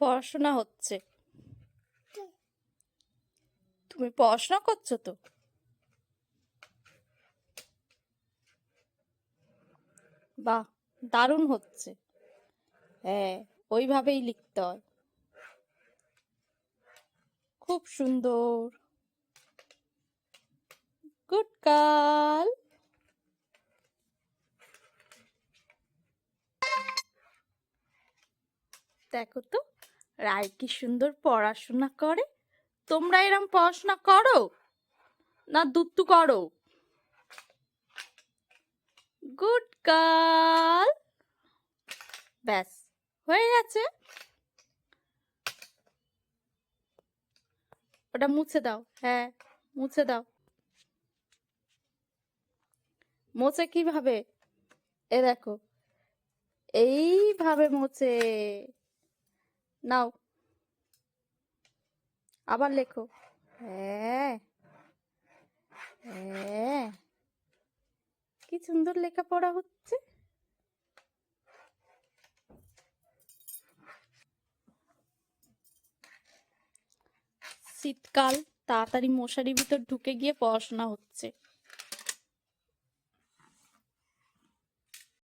পড়াশোনা হচ্ছে। তুমি পড়াশোনা করছ তো? বাহ, দারুণ হচ্ছে। হ্যাঁ ওইভাবেই লিখতে হয়। খুব সুন্দর। Good girl. দেখো তো, রায় কি সুন্দর পড়াশোনা করে? তোমরা এরম পড়াশোনা করো? না দুত্তু করো? Good girl. ব্যাস, হয়ে গেছে। ওটা মুছে দাও হ্যাঁ মুছে দাও। মোছে কীভাবে? এ দেখো, এইভাবে মোছে। নাও। আবার লেখো। হ্যাঁ হ্যাঁ। কি সুন্দর লেখাপড়া হচ্ছে। শীতকাল, তাড়াতাড়ি মশারি ভিতর ঢুকে গিয়ে পড়াশোনা হচ্ছে।